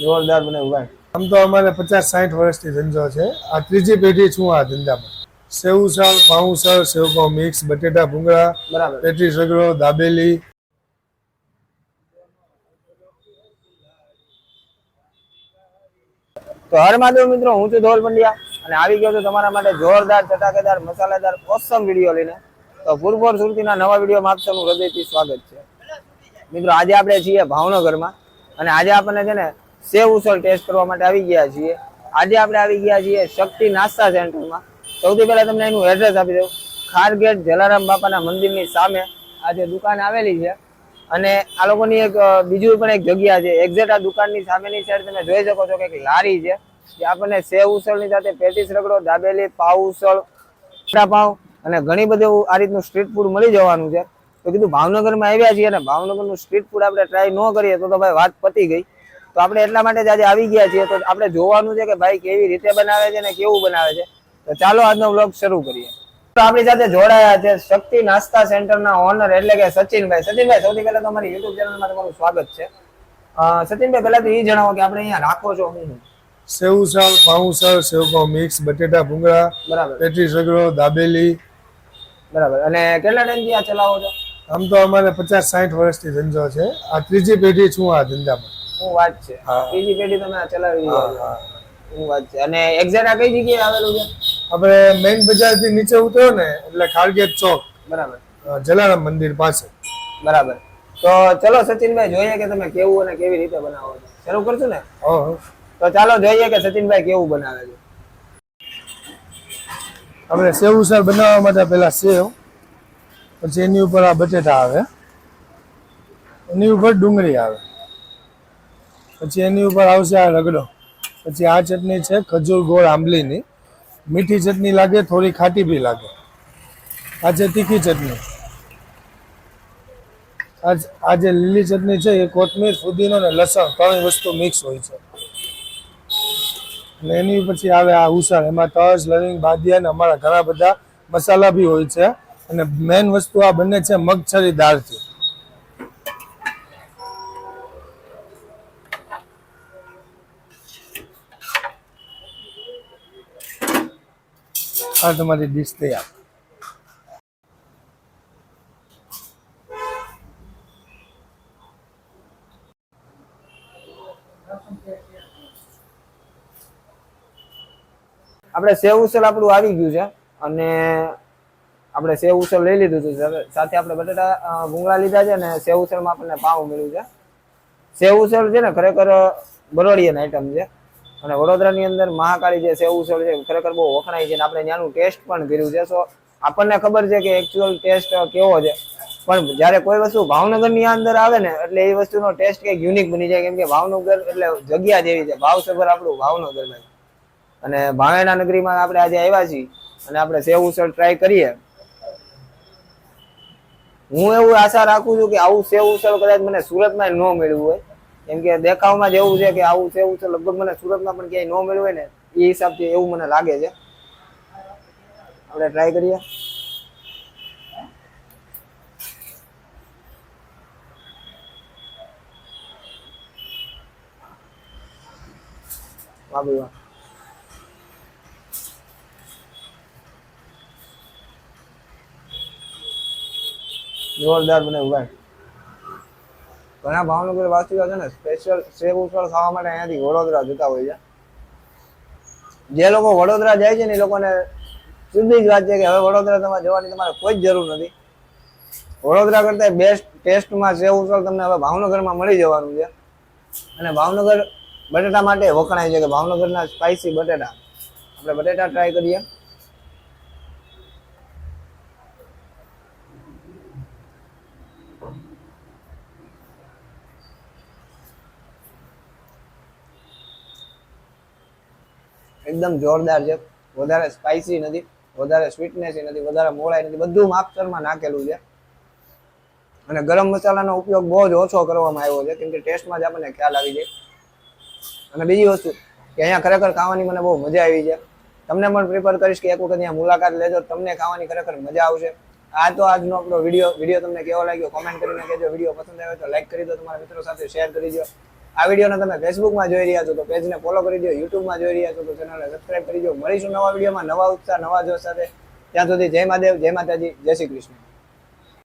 જોરદાર મને ભાઈ આમ તો અમારે પચાસ સાઠ વર્ષથી ધંધો છે. આ ત્રીજી પેઢી છું આ ધંધામાં. સેવસળ સેવ પાઉં મિક્સ બટેટા ભૂંગળા બરાબર. પેટી સગડો દાબેલી. તો હર માધવ મિત્રો હું છું ધોલ પંડ્યા અને આવી ગયો છું તમારા માટે જોરદાર ચટાકેદાર મસાલેદાર ઓસમ વીડિયો લઈને. તો પૂરપોર સુરતીના નવા વીડિયો સૌનું હૃદયથી સ્વાગત છે. મિત્રો આજે આપણે છીએ ભાવનગરમાં અને આજે આપણને છે ને સેવ ઉસળ ટેસ્ટ કરવા માટે આવી ગયા છીએ. આજે આપણે આવી ગયા છીએ શક્તિ નાસ્તા સેન્ટરમાં. સૌથી પહેલાં તમને એનું એડ્રેસ આપી દઉં. ખારગેટ જલારામ બાપાના મંદિરની સામે આ જે દુકાન આવેલી છે. અને આ લોકોની એક બીજું પણ એક જગ્યા છે. એક્ઝેક્ટ આ દુકાનની સામેની સાઈડ તમે જોઈ શકો છો કે એક લારી છે, જે આપણને સેવ ઉસળની સાથે પેટીસ રગડો, દાબેલી, પાવ ઉસળ પાવ અને ઘણી બધું આ રીતનું સ્ટ્રીટ ફૂડ મળી જવાનું છે. તો કીધું ભાવનગરમાં આવ્યા છીએ અને ભાવનગરનું સ્ટ્રીટ ફૂડ આપણે ટ્રાય ન કરીએ તો તો ભાઈ વાત પતી ગઈ. તો આપણે એટલા માટે જ આજે આવી ગયા છીએ. તો આપણે જોવાનું છે કે ભાઈ કેવી રીતે બનાવે છે અને કેવું બનાવે છે. તો ચાલો આજનો વ્લોગ શરૂ કરીએ. તો આપણી સાથે જોડાયા છે શક્તિ નાસ્તા સેન્ટરના ઓનર એટલે કે સચિનભાઈ. સચિનભાઈ સૌથી પહેલા તમારી યુટ્યુબ ચેનલમાં તમારું સ્વાગત છે. સચિનભાઈ પહેલા તો એ જણાવો કે આપણે અહીંયા રાખો છો શું શું? સેવસળ પાઉસળ સેવપાઉં મિક્સ બટેટા ભૂંગળા બરાબર. પેટી સગડો દાબેલી. બરાબર. અને કેટલા ટાઈમથી આ ચલાવો છો? આમ તો અમારે પચાસ સાઠ વર્ષથી ધંધો છે. આ ત્રીજી પેઢી છું આ ધંધામાં. શું વાત છે. બીજી ત્રીજી પેઢી તમે આ ચલાવી હા, રહ્યા છો. શું વાત છે. અને એક્ઝેક્ટ આ કઈ જગ્યાએ આવેલું છે? આપણે મેઇન બજારથી નીચે ઉતરો ને એટલે ખારગેટ ચોક. બરાબર. જલારામ મંદિર પાસે. બરાબર. તો ચલો સચિનભાઈ જોઈએ કે તમે કેવું અને કેવી રીતે બનાવો છો. શરૂ કરશું ને. તો ચાલો જોઈએ કે સચિનભાઈ કેવું બનાવે છે. આપણે સેવ ઉસળ બનાવવા માટે પહેલા સેવ પછી એની ઉપર આ બટેટા આવે. એની ઉપર ડુંગળી આવે. પછી એની ઉપર આવશે આ રગડો. પછી આ ચટણી છે ખજૂર ગોળ આંબલીની. મીઠી ચટણી લાગે, થોડી ખાટી બી લાગે. આ છે તીખી ચટણી. આ જ- લીલી ચટણી છે એ કોથમીર, ફુદીનો અને લસણ ત્રણ વસ્તુ મિક્સ હોય છે. અને એની પછી આવે આ ઉસળ. એમાં તજ, લવિંગ, બાદિયા અમારા ઘણા બધા મસાલા બી હોય છે. અને મેન વસ્તુ આ બને છે મગછરી દાળથી. આ તમારી ડીશ તૈયાર. આપણે સેવ ઉસળ આપણું આવી ગયું છે અને આપણે સેવ ઉસળ લઈ લીધું છે. સાથે- આપણે બટાટા ભૂંગળા લીધા છે અને સેવ ઉસળમાં આપણને પાવ મળ્યું છે. સેવ ઉસળ છે ને ખરેખર બરોડિયન આઈટમ છે. અને વડોદરાની અંદર મહાકાળી જે સેવ ઉસળ છે ખરેખર બહુ વખણાય છે અને આપણે ત્યાંનું ટેસ્ટ પણ કર્યું છે. સો આપણને ખબર છે કે એકચ્યુઅલ ટેસ્ટ કેવો છે. પણ જ્યારે કોઈ વસ્તુ ભાવનગરની અંદર આવે ને, એટલે એ વસ્તુનો ટેસ્ટ કંઈક યુનિક બની જાય. કેમ કે ભાવનગર એટલે જગ્યા જેવી છે. ભાવસભર આપણું ભાવનગર ભાઈ. અને ભાવેણા નગરીમાં આપણે આજે આવ્યા છીએ અને આપણે સેવ ઉસળ ટ્રાય કરીએ. હું એવું આશા રાખું છું કે આવું સેવ ઉસળ કદાચ મને સુરતમાં ન મળ્યું હોય. કેમ કે દેખાવમાં જ એવું છે કે આવું છે, એવું છે. લગભગ મને સુરતમાં પણ ક્યાંય ન મળ્યું હોય ને, એ હિસાબથી એવું મને લાગે છે. આપણે ટ્રાય કરીએ. વાહ વાહ જોરદાર બને ભાઈ ઘણા ભાવનગર વાસીઓ છે ને સ્પેશિયલ સેવ ઉસળ ખાવા માટે અહીંયાથી વડોદરા જતા હોય છે. જે લોકો વડોદરા જાય છે ને એ લોકોને સીધી જ વાત છે કે હવે વડોદરા તમારે જવાની તમારે કોઈ જ જરૂર નથી. વડોદરા કરતા બેસ્ટ ટેસ્ટમાં સેવ ઉસળ તમને હવે ભાવનગરમાં મળી જવાનું છે. અને ભાવનગર બટેટા માટે વખણાય છે કે ભાવનગરના સ્પાઇસી બટેટા. આપણે બટેટા ટ્રાય કરીએ. એકદમ જોરદાર છે. વધારે સ્પાઇસી નથી, વધારે સ્વીટનેસ નથી, વધારે મોળાઈ નથી. બધું માપસરમાં નાખેલું છે. અને ગરમ મસાલાનો ઉપયોગ બહુ જ ઓછો કરવામાં આવ્યો છે કેમ કે ટેસ્ટમાં જ આપણને ખ્યાલ આવી જાય. અને બીજી વસ્તુ કે અહીંયા ખરેખર ખાવાની મને બહુ મજા આવી છે. તમને પણ પ્રિફર કરીશ કે એક વખત અહીંયા મુલાકાત લેજો, તમને ખાવાની ખરેખર મજા આવશે. આ તો આજનો આપણો વીડિયો વીડિયો તમને કેવો લાગ્યો? કોમેન્ટ કરીને કહેજો. વીડિયો પસંદ આવ્યો તો લાઈક કરી દો, તમારા મિત્રો સાથે શેર કરી દો. આ વિડીયોને તમે ફેસબુકમાં જોઈ રહ્યા છો તો પેજને ફોલો કરી દો યુટ્યુબમાં જોઈ રહ્યા છો તો ચેનલને સબસ્ક્રાઇબ કરી દો. મળીશું નવા વિડીયોમાં નવા ઉત્સાહ, નવા જોશ સાથે. ત્યાં સુધી જય મહાદેવ, જય માતાજી, જય શ્રી કૃષ્ણ.